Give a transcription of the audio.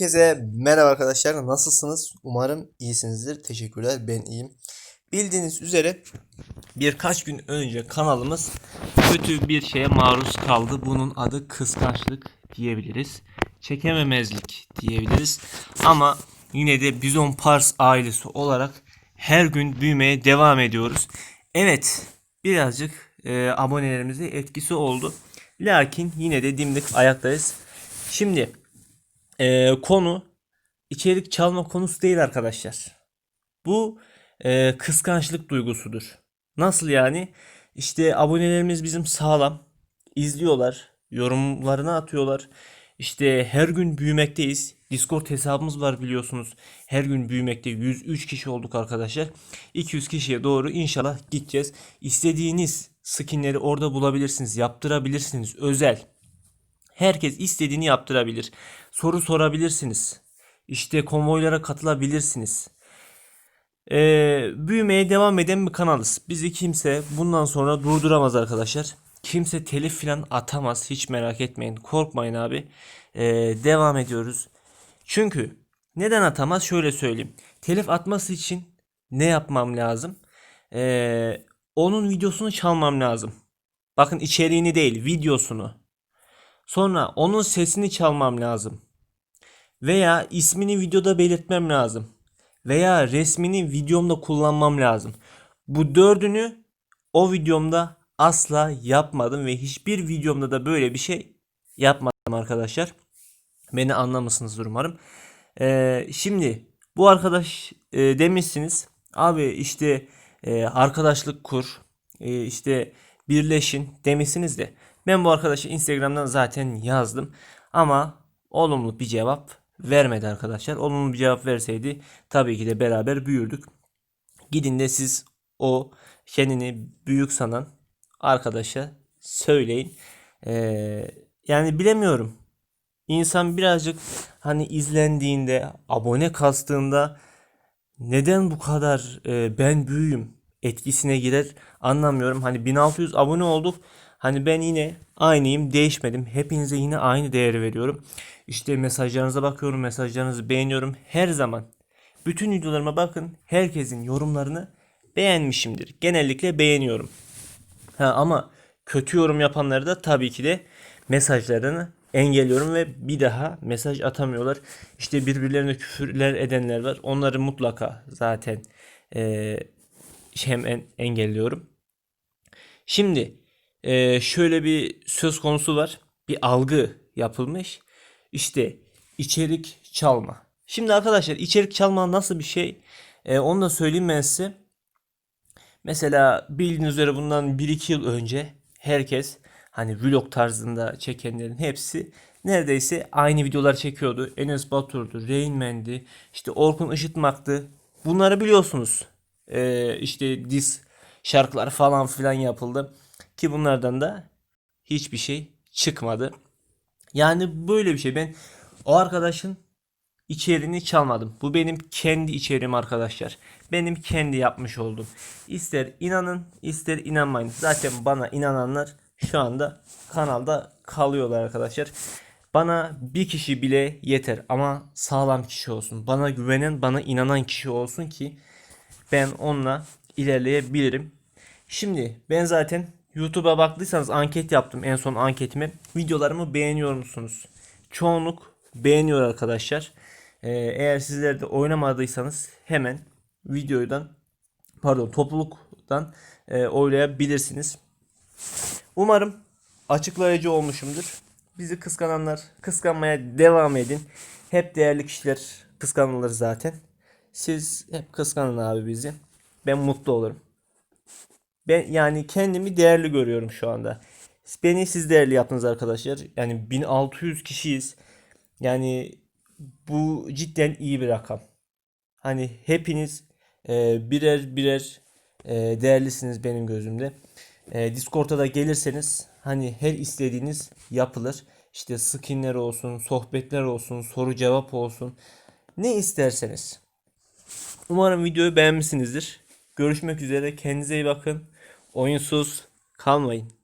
Herkese merhaba arkadaşlar. Nasılsınız? Umarım iyisinizdir. Teşekkürler. Ben iyiyim. Bildiğiniz üzere birkaç gün önce kanalımız kötü bir şeye maruz kaldı. Bunun adı kıskançlık diyebiliriz. Çekememezlik diyebiliriz. Ama yine de Bizon Pars ailesi olarak her gün büyümeye devam ediyoruz. Evet, birazcık e, abonelerimize etkisi oldu. Lakin yine de dimdik ayaktayız. Şimdi e, konu içerik çalma konusu değil arkadaşlar. Bu e, kıskançlık duygusudur. Nasıl yani? İşte abonelerimiz bizim sağlam. izliyorlar. Yorumlarını atıyorlar. İşte her gün büyümekteyiz. Discord hesabımız var biliyorsunuz. Her gün büyümekte 103 kişi olduk arkadaşlar. 200 kişiye doğru inşallah gideceğiz. İstediğiniz skinleri orada bulabilirsiniz. Yaptırabilirsiniz. Özel. Herkes istediğini yaptırabilir. Soru sorabilirsiniz. İşte konvoylara katılabilirsiniz. Ee, büyümeye devam eden bir kanalız. Bizi kimse bundan sonra durduramaz arkadaşlar. Kimse telif falan atamaz. Hiç merak etmeyin. Korkmayın abi. Ee, devam ediyoruz. Çünkü neden atamaz? Şöyle söyleyeyim. Telif atması için ne yapmam lazım? Ee, onun videosunu çalmam lazım. Bakın içeriğini değil, videosunu. Sonra onun sesini çalmam lazım. Veya ismini videoda belirtmem lazım. Veya resmini videomda kullanmam lazım. Bu dördünü o videomda asla yapmadım ve hiçbir videomda da böyle bir şey yapmadım arkadaşlar. Beni anlamışsınızdır umarım. Ee, şimdi bu arkadaş e, demişsiniz. Abi işte e, arkadaşlık kur. E, işte birleşin demişsiniz de. Ben bu arkadaşı Instagram'dan zaten yazdım. Ama olumlu bir cevap vermedi arkadaşlar. Olumlu bir cevap verseydi tabii ki de beraber büyürdük. Gidin de siz o kendini büyük sanan arkadaşa söyleyin. Ee, yani bilemiyorum. İnsan birazcık hani izlendiğinde, abone kastığında neden bu kadar e, ben büyüğüm etkisine girer anlamıyorum. Hani 1600 abone olduk. Hani ben yine aynıyım, değişmedim. Hepinize yine aynı değeri veriyorum. İşte mesajlarınıza bakıyorum, mesajlarınızı beğeniyorum her zaman. Bütün videolarıma bakın. Herkesin yorumlarını beğenmişimdir. Genellikle beğeniyorum. Ha, ama kötü yorum yapanları da tabii ki de mesajlarını engelliyorum ve bir daha mesaj atamıyorlar. İşte birbirlerine küfürler edenler var. Onları mutlaka zaten e, hemen engelliyorum. Şimdi e, şöyle bir söz konusu var. Bir algı yapılmış. İşte içerik çalma. Şimdi arkadaşlar içerik çalma nasıl bir şey? E, onu da söyleyeyim ben size. Mesela bildiğiniz üzere bundan 1-2 yıl önce herkes hani vlog tarzında çekenlerin hepsi neredeyse aynı videolar çekiyordu. Enes Batur'du, Rain Man'di, işte Orkun Işıtmak'tı. Bunları biliyorsunuz. Ee, işte diz şarkılar falan filan yapıldı. Ki bunlardan da hiçbir şey çıkmadı. Yani böyle bir şey. Ben o arkadaşın içeriğini çalmadım. Bu benim kendi içeriğim arkadaşlar. Benim kendi yapmış oldum. İster inanın ister inanmayın. Zaten bana inananlar şu anda kanalda kalıyorlar arkadaşlar. Bana bir kişi bile yeter ama sağlam kişi olsun. Bana güvenen, bana inanan kişi olsun ki ben onunla ilerleyebilirim. Şimdi ben zaten YouTube'a baktıysanız anket yaptım en son anketime. Videolarımı beğeniyor musunuz? Çoğunluk beğeniyor arkadaşlar. Ee, eğer sizler de oynamadıysanız hemen videodan pardon topluluktan e, oylayabilirsiniz. Umarım açıklayıcı olmuşumdur. Bizi kıskananlar kıskanmaya devam edin. Hep değerli kişiler kıskanılır zaten. Siz hep kıskanın abi bizi. Ben mutlu olurum. Ben yani kendimi değerli görüyorum şu anda. Beni siz değerli yaptınız arkadaşlar. Yani 1600 kişiyiz. Yani bu cidden iyi bir rakam. Hani hepiniz e, birer birer e, değerlisiniz benim gözümde. E, Discord'a da gelirseniz hani her istediğiniz yapılır. İşte skinler olsun, sohbetler olsun, soru cevap olsun. Ne isterseniz. Umarım videoyu beğenmişsinizdir. Görüşmek üzere. Kendinize iyi bakın. Oyunsuz kalmayın.